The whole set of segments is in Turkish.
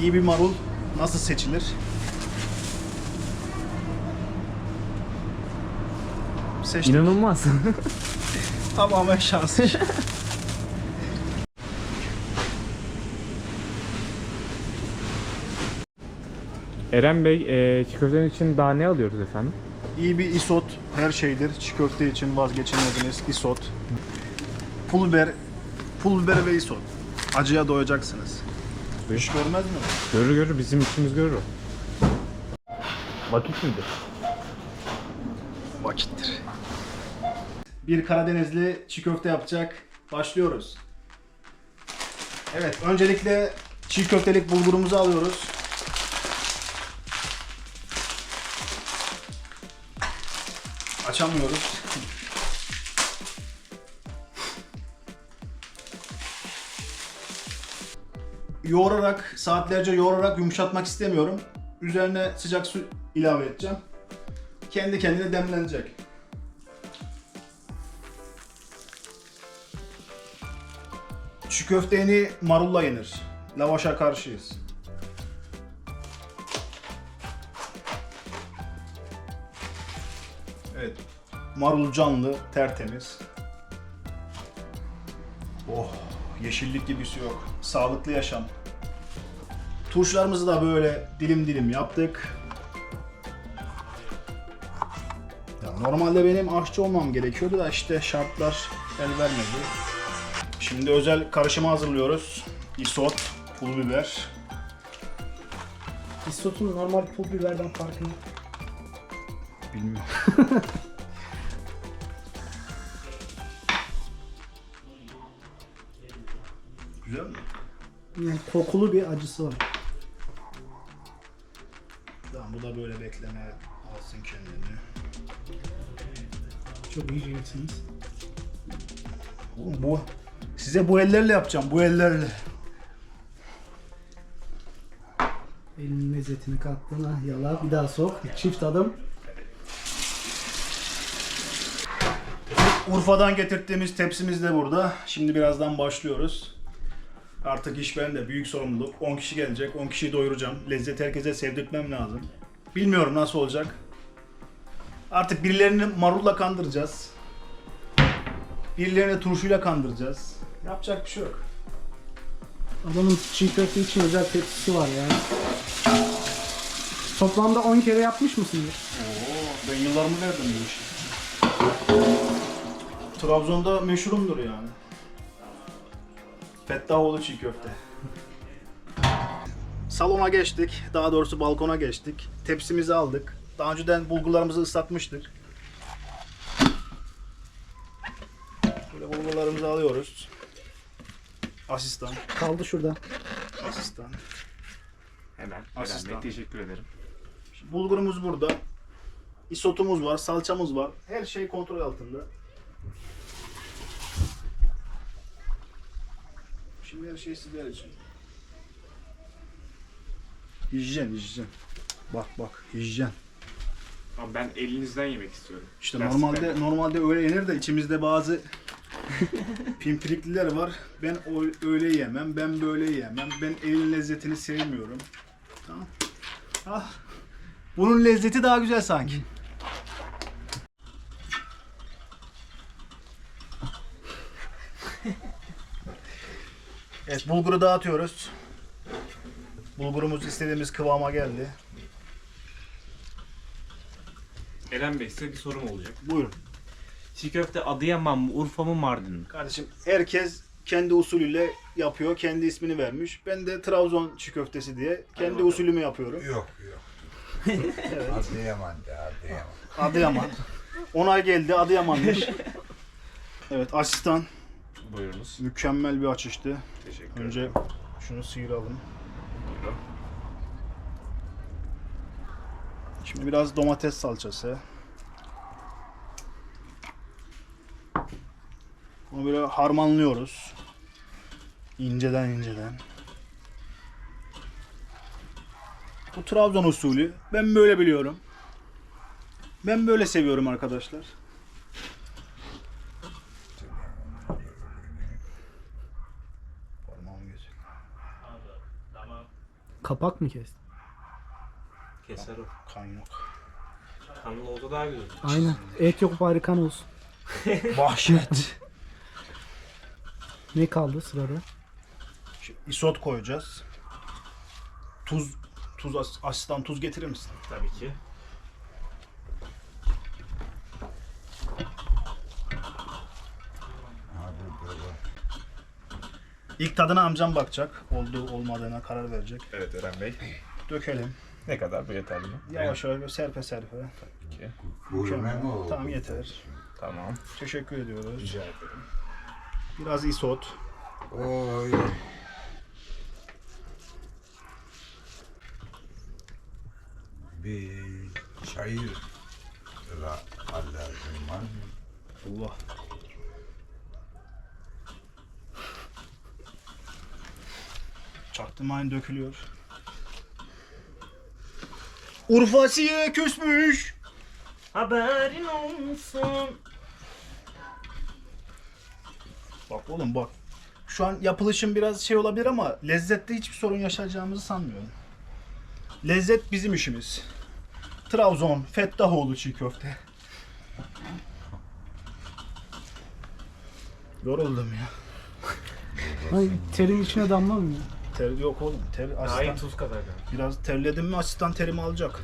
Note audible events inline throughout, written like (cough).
İyi bir marul nasıl seçilir? Seçtik. İnanılmaz. (laughs) Tamamen şans. Eren Bey, e, köftenin için daha ne alıyoruz efendim? İyi bir isot her şeydir. Köfte için vazgeçilmeziniz isot. Pul biber, pul biber ve isot. Acıya doyacaksınız. Hiç görmez mi? Görür görür, bizim işimiz görür o. Vakit midir? Vakittir. Bir Karadenizli çiğ köfte yapacak. Başlıyoruz. Evet, öncelikle çiğ köftelik bulgurumuzu alıyoruz. Açamıyoruz. Yoğurarak, saatlerce yoğurarak yumuşatmak istemiyorum. Üzerine sıcak su ilave edeceğim. Kendi kendine demlenecek. Çiğ köfte yeni marulla yenir. Lavaşa karşıyız. Evet. Marul canlı, tertemiz. Oh, yeşillik gibisi yok. Sağlıklı yaşam. Turşularımızı da böyle dilim dilim yaptık. Ya normalde benim aşçı olmam gerekiyordu da işte şartlar el vermedi. Şimdi özel karışımı hazırlıyoruz. Isot, pul biber. Isotun normal pul biberden farkı ne? Bilmiyorum. (laughs) Yani kokulu bir acısı var. Tamam bu da böyle bekleme alsın kendini. Çok yiyeceksiniz. Oğlum bu size bu ellerle yapacağım bu ellerle. Elinin lezzetini kattın ha yala bir daha sok. Çift adım. Urfa'dan getirdiğimiz tepsimiz de burada. Şimdi birazdan başlıyoruz. Artık iş bende. Büyük sorumluluk. 10 kişi gelecek. 10 kişiyi doyuracağım. Lezzet herkese sevdirtmem lazım. Bilmiyorum nasıl olacak. Artık birilerini marulla kandıracağız. Birilerini turşuyla kandıracağız. Yapacak bir şey yok. Adamın çiğ köfte için özel tepsisi var ya. Toplamda 10 kere yapmış mısındır? Oo, ben yıllarımı verdim bu işe. Trabzon'da meşhurumdur yani. Fettahoğlu çiğ köfte. Salona geçtik. Daha doğrusu balkona geçtik. Tepsimizi aldık. Daha önceden bulgurlarımızı ıslatmıştık. Böyle bulgurlarımızı alıyoruz. Asistan, Kaldı şurada. asistan. Hemen. Asistan. Eren Bey, teşekkür ederim. Bulgurumuz burada. Isotumuz var, salçamız var. Her şey kontrol altında. Şimdi her şey sizler için. Hijyen, hijyen. Bak bak, hijyen. Ama ben elinizden yemek istiyorum. İşte Lastikten. normalde normalde öyle yenir de içimizde bazı (laughs) pimpirikliler var. Ben o- öyle yemem, ben böyle yemem. Ben elin lezzetini sevmiyorum. Tamam. Ah. Bunun lezzeti daha güzel sanki. Evet, bulguru dağıtıyoruz. Bulgurumuz istediğimiz kıvama geldi. Eren Bey size bir sorum olacak. Buyurun. Çiğ köfte Adıyaman mı, Urfa mı, Mardin mi? Kardeşim herkes kendi usulüyle yapıyor, kendi ismini vermiş. Ben de Trabzon çiğ köftesi diye kendi bakalım. usulümü yapıyorum. Yok yok. (laughs) Adıyaman de Adıyaman. Adıyaman. Onay geldi, Adıyaman'mış. (laughs) Evet, asistan Buyurunuz. mükemmel bir açıştı. Teşekkür Önce şunu sıyıralım. Şimdi biraz domates salçası. Bunu böyle harmanlıyoruz. İnceden inceden. Bu Trabzon usulü. Ben böyle biliyorum. Ben böyle seviyorum arkadaşlar. Kapak mı kestin? Keser o. Kan yok. Kanlı oldu daha güzel. Aynen. Et yok bari kan olsun. (laughs) Vahşet. Ne kaldı sırada? Şimdi isot koyacağız. Tuz tuz as- asistan tuz getirir misin? Tabii ki. Hadi böyle. İlk tadına amcam bakacak. Olduğu olmadığına karar verecek. Evet Eren Bey. Dökelim. Ne kadar bu yeterli mi? Yavaş yavaş serpe serpe. Gurme mi oldu? Tamam yeter. Tamam. Teşekkür ediyoruz. Rica ederim. Biraz isot. Oy. Bir çayır ra- alerjim var. Allah. Çaktırmayın dökülüyor. Urfasiye küsmüş. Haberin olsun. Bak oğlum bak. Şu an yapılışım biraz şey olabilir ama lezzette hiçbir sorun yaşayacağımızı sanmıyorum. Lezzet bizim işimiz. Trabzon, Fettahoğlu çiğ köfte. Yoruldum ya. Ay, terin içine damlamıyor. Ter yok oğlum. Ter Daha iyi asistan. tuz kadar. Biraz terledim mi asistan terimi alacak.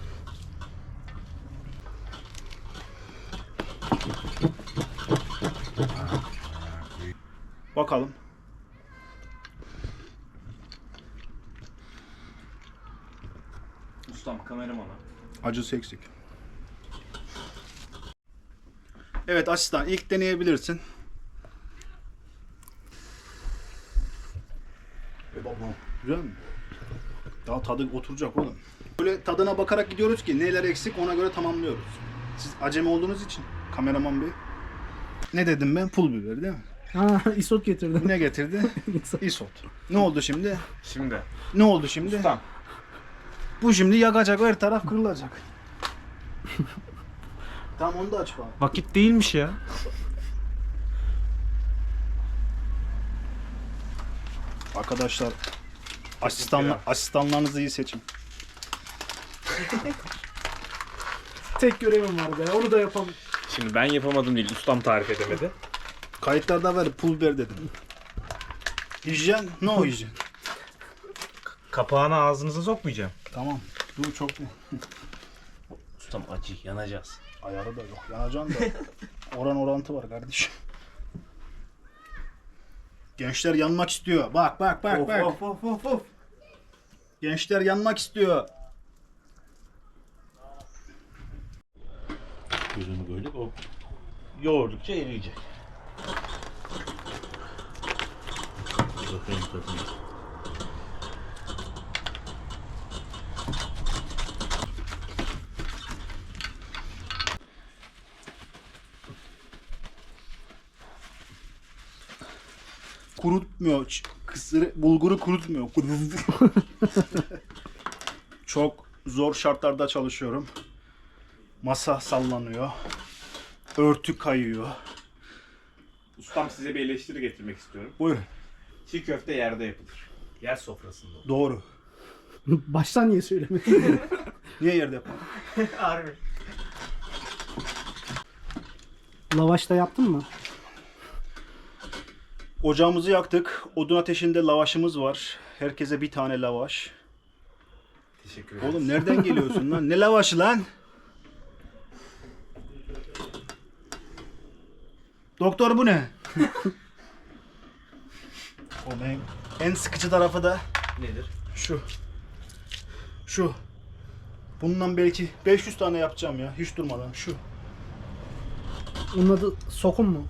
Bakalım. Ustam kameramana. Acısı eksik. Evet asistan ilk deneyebilirsin. Güzel mi? Daha tadı oturacak oğlum. Böyle tadına bakarak gidiyoruz ki neler eksik ona göre tamamlıyoruz. Siz acemi olduğunuz için kameraman bey. Ne dedim ben? Pul biber değil mi? Ha (laughs) isot getirdim. Ne getirdi? (laughs) Isot. Ne oldu şimdi? Şimdi. Ne oldu şimdi? Ustam. Bu şimdi yakacak her taraf kırılacak. (laughs) tamam onu da aç bana. Vakit değilmiş ya. Arkadaşlar asistanla, asistanlarınızı iyi seçin. (laughs) Tek görevim var be. Onu da yapalım. Şimdi ben yapamadım değil. Ustam tarif edemedi. Kayıtlarda ver pul biber dedim. Hijyen, no (laughs) hijyen. Kapağını ağzınıza sokmayacağım. Tamam. Dur çok Ustam acı yanacağız. ayarı da yok. Yanacaksın da (laughs) oran orantı var kardeşim. Gençler yanmak istiyor. Bak bak bak bak. of of of of. Gençler yanmak istiyor. Gözünü böyle o yoğurdukça eriyecek. Bakayım tadına. Kurutmuyor. Kısırı, bulguru kurutmuyor. (laughs) Çok zor şartlarda çalışıyorum. Masa sallanıyor. Örtü kayıyor. Ustam size bir eleştiri getirmek istiyorum. Buyurun. Çiğ köfte yerde yapılır. Yer sofrasında. olur. Doğru. (laughs) Baştan niye söylemedin? (laughs) Niye yerde yapalım? Harbi. Lavaşta yaptın mı? Ocağımızı yaktık. Odun ateşinde lavaşımız var. Herkese bir tane lavaş. Teşekkür ederim. Oğlum nereden geliyorsun lan? Ne lavaşı lan? Doktor bu ne? o en, en sıkıcı tarafı da Nedir? şu. Şu. Bundan belki 500 tane yapacağım ya hiç durmadan şu. Onun adı Sokun mu?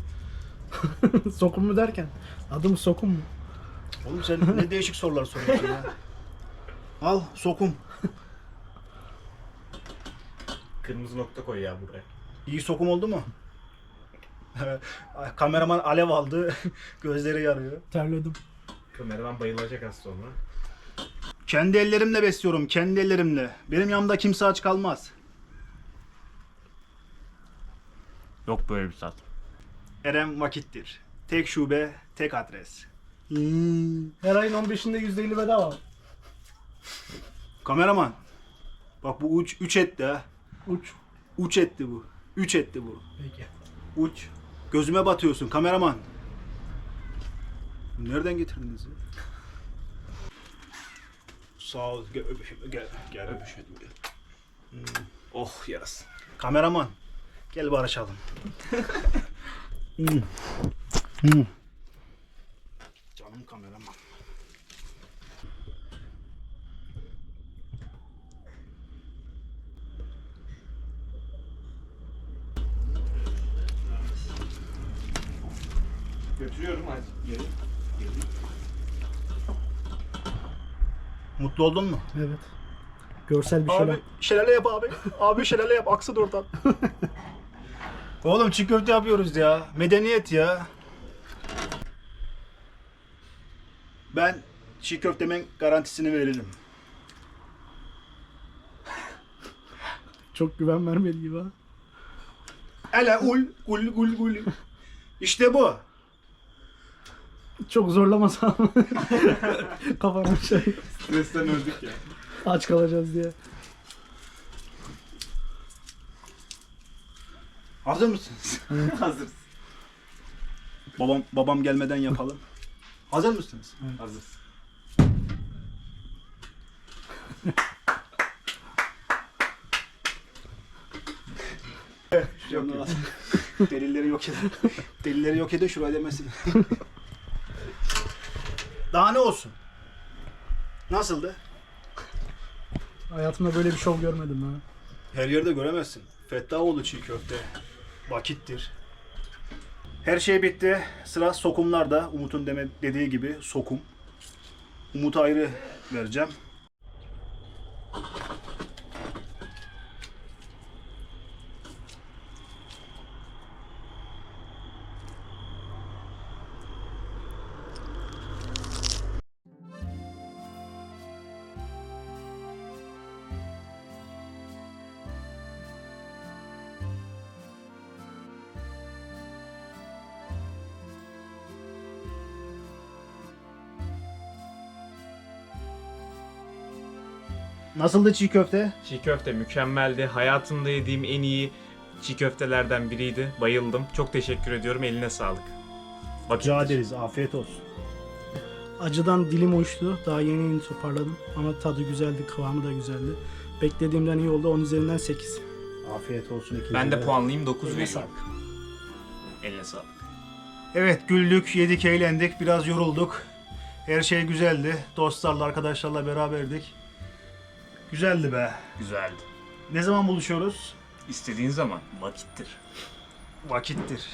(laughs) Sokun mu derken? Adım Sokun mu? Oğlum sen ne (laughs) değişik sorular soruyorsun ya. Al sokum. Kırmızı nokta koy ya buraya. İyi sokum oldu mu? (laughs) Kameraman alev aldı. Gözleri yarıyor. Terledim. Kameraman bayılacak az sonra. Kendi ellerimle besliyorum. Kendi ellerimle. Benim yanımda kimse aç kalmaz. Yok böyle bir saat. Eren vakittir. Tek şube, tek adres. Her ayın 15'inde %50 bedava. Kameraman. Bak bu uç 3 etti ha. Uç. Uç etti bu. 3 etti bu. Peki. Uç. Gözüme batıyorsun kameraman. Nereden getirdiniz ya? Sağ ol. Gel öpüşelim. Gel, gel öpüşelim. Gel. Hmm. Oh yarasın. Kameraman. Gel barışalım. (laughs) Hmm. Hmm. Canım kameraman. Götürüyorum hadi. Geri. Mutlu oldun mu? Evet. Görsel bir şeyler. Abi şelale yap abi. Abi şelale yap aksın oradan. (laughs) Oğlum çiğ köfte yapıyoruz ya. Medeniyet ya. Ben çiğ köftemin garantisini veririm. Çok güven vermedi gibi ha. Ele ul ul ul ul. İşte bu. Çok zorlamasam. (laughs) Kafamda şey. Stresten öldük ya. Aç kalacağız diye. Hazır mısınız? (laughs) Hazırız. babam babam gelmeden yapalım. Hazır mısınız? Hazırız. (laughs) Yok (laughs) Delilleri yok edin. Delilleri yok edin şuraya demesin. Daha ne olsun? Nasıldı? Hayatımda böyle bir şov görmedim ha. Her yerde göremezsin. Fettahoğlu çiğ köfte. Vakittir. Her şey bitti. Sıra sokumlarda. Umut'un deme, dediği gibi sokum. Umut'a ayrı vereceğim. Nasıldı çiğ köfte? Çiğ köfte mükemmeldi. Hayatımda yediğim en iyi çiğ köftelerden biriydi. Bayıldım. Çok teşekkür ediyorum. Eline sağlık. Vakit. Rica ederiz. Afiyet olsun. Acıdan dilim uçtu. Daha yeni yeni toparladım. Ama tadı güzeldi, kıvamı da güzeldi. Beklediğimden iyi oldu. 10 üzerinden 8. Afiyet olsun ikinize Ben de puanlayayım 9 Eline veriyorum. sağlık. Eline sağlık. Evet güldük, yedik, eğlendik, biraz yorulduk. Her şey güzeldi. Dostlarla, arkadaşlarla beraberdik. Güzeldi be. Güzeldi. Ne zaman buluşuyoruz? İstediğin zaman vakittir. Vakittir.